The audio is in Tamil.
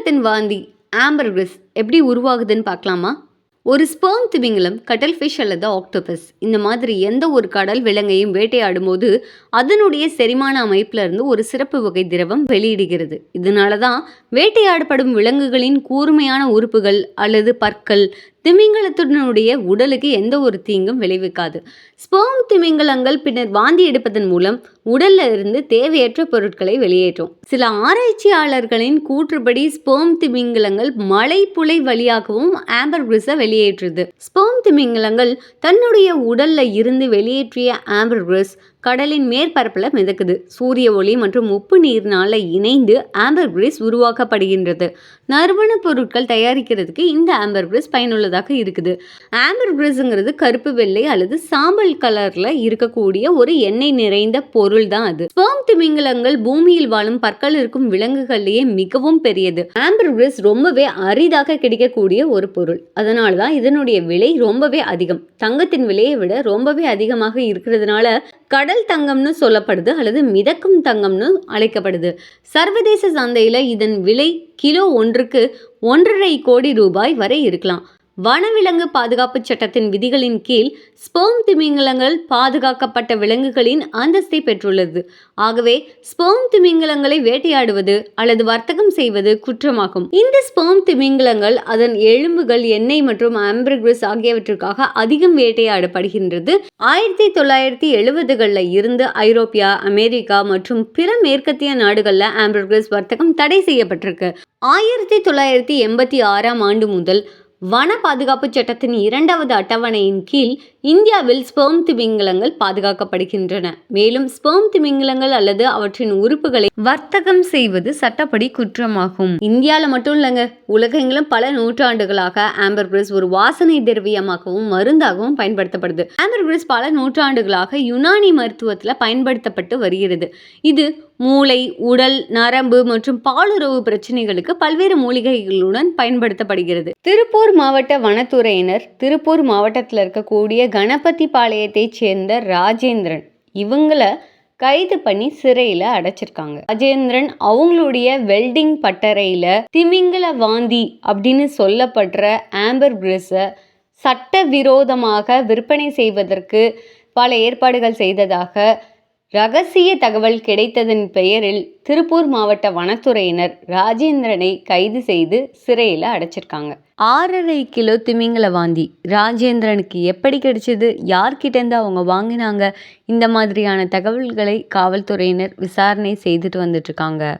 திமிங்கலத்தின் வாந்தி ஆம்பர்கிரிஸ் எப்படி உருவாகுதுன்னு பார்க்கலாமா? ஒரு ஸ்பெர்ம் திமிங்கலம் கடல் ஃபிஷ் அல்லது ஆக்டோபஸ் இந்த மாதிரி எந்த ஒரு கடல் விலங்கையும் வேட்டையாடும் போது அதனுடைய செரிமான அமைப்பில் இருந்து ஒரு சிறப்பு வகை திரவம் வெளியிடுகிறது. இதனால தான் வேட்டையாடப்படும் விலங்குகளின் கூர்மையான உறுப்புகள் அல்லது பற்கள் திமிங்கலத்தினுடைய உடலுக்கு எந்த ஒரு தீங்கும் விளைவிக்காது. ஸ்போம் திமிங்கலங்கள் பின்னர் வாந்தி எடுப்பதன் மூலம் உடல்ல இருந்து தேவையற்ற பொருட்களை வெளியேற்றும். சில ஆராய்ச்சியாளர்களின் கூற்றுப்படி ஸ்போம் திமிங்கலங்கள் மலைப்புழை வழியாகவும் ஆம்பர்கிரிஸை வெளியேற்றுது. ஸ்போம் திமிங்கலங்கள் தன்னுடைய உடல்ல இருந்து வெளியேற்றிய ஆம்பர்கிரிஸ் கடலின் மேற்பரப்பில் மிதக்குது. சூரிய ஒளி மற்றும் உப்பு நீர்னால் இணைந்து ஆம்பர்கிரிஸ் உருவாக்கப்படுகின்றது. நறுமண பொருட்கள் தயாரிக்கிறதுக்கு இந்த ஆம்பர்கிரிஸ் பயனுள்ளதாக இருக்குது. ஆம்பர்கிரிஸ்ங்கிறது கருப்பு வெள்ளை அல்லது சாம்பல் கலர்ல இருக்கக்கூடிய ஒரு எண்ணெய் நிறைந்த பொருள் தான் அது. ஸ்பேம் திமிங்கலங்கள் பூமியில் வாழும் பற்கள் இருக்கும் விலங்குகள்லேயே மிகவும் பெரியது. ஆம்பர்கிரிஸ் ரொம்பவே அரிதாக கிடைக்கக்கூடிய ஒரு பொருள். அதனால தான் இதனுடைய விலை ரொம்பவே அதிகம். தங்கத்தின் விலையை விட ரொம்பவே அதிகமாக இருக்கிறதுனால கடல் தங்கம்னு சொல்லப்படுது அல்லது மிதக்கும் தங்கம்னு அழைக்கப்படுது. சர்வதேச சந்தையில் இதன் விலை கிலோ ஒன்றுக்கு ஒன்றரை கோடி ரூபாய் வரை இருக்கலாம். வனவிலங்கு பாதுகாப்பு சட்டத்தின் விதிகளின் கீழ் ஸ்போம் திமிங்கலங்கள் பாதுகாக்கப்பட்ட விலங்குகளின் அந்தஸ்தை பெற்றுள்ளது. ஆகவே ஸ்போம் திமிங்கலங்களை வேட்டையாடுவது அல்லது வர்த்தகம் செய்வது குற்றமாகும். இந்த ஸ்போம் திமிங்கலங்கள் அதன் எலும்புகள் எண்ணெய் மற்றும் ஆம்பிரிகிரிஸ் ஆகியவற்றுக்காக அதிகம் வேட்டையாடப்படுகின்றது. ஆயிரத்தி தொள்ளாயிரத்தி எழுபதுகளில் இருந்து ஐரோப்பியா அமெரிக்கா மற்றும் பிற மேற்கத்திய நாடுகளில் ஆம்பிரிகிரிஸ் வர்த்தகம் தடை செய்யப்பட்டிருக்கு. ஆயிரத்தி தொள்ளாயிரத்தி எண்பத்தி ஆறாம் ஆண்டு முதல் வன பாதுகாப்பு சட்டத்தின் இரண்டாவது அட்டவணையின் கீழ் இந்தியாவில் ஸ்பெர்ம் திமிங்கலங்கள் பாதுகாக்கப்படுகின்றன. மேலும் ஸ்பெர்ம் திமிங்கலங்கள் அல்லது அவற்றின் உறுப்புகளை வர்த்தகம் செய்வது சட்டப்படி குற்றமாகும். இந்தியாவில் மட்டும் இல்லைங்க. உலகெங்கிலும் பல நூற்றாண்டுகளாக ஆம்பர்கிரிஸ் ஒரு வாசனை திரவியமாகவும் மருந்தாகவும் பயன்படுத்தப்படுது. ஆம்பர்கிரிஸ் பல நூற்றாண்டுகளாக யுனானி மருத்துவத்தில் பயன்படுத்தப்பட்டு வருகிறது. இது மூளை உடல் நரம்பு மற்றும் பாலுறவு பிரச்சனைகளுக்கு பல்வேறு மூலிகைகளுடன் பயன்படுத்தப்படுகிறது. திருப்பூர் மாவட்ட வனத்துறையினர் திருப்பூர் மாவட்டத்தில் இருக்கக்கூடிய கணபதி பாளையத்தைச் சேர்ந்த ராஜேந்திரன் இவங்கள கைது பண்ணி சிறையில் அடைச்சிருக்காங்க. ராஜேந்திரன் அவங்களுடைய வெல்டிங் பட்டறையில் திமிங்கல வாந்தி அப்படின்னு சொல்லப்படுற ஆம்பர் பிரிஸை சட்டவிரோதமாக விற்பனை செய்வதற்கு பல ஏற்பாடுகள் செய்ததாக ரகசிய தகவல் கிடைத்ததன் பெயரில் திருப்பூர் மாவட்ட வனத்துறையினர் ராஜேந்திரனை கைது செய்து சிறையில் அடைச்சிருக்காங்க. ஆறரை கிலோ திமிங்கல வாந்தி. ராஜேந்திரனுக்கு எப்படி கிடைச்சது? யார்கிட்டேருந்து அவங்க வாங்கினாங்க? இந்த மாதிரியான தகவல்களை காவல்துறையினர் விசாரணை செய்துட்டு வந்துட்டுருக்காங்க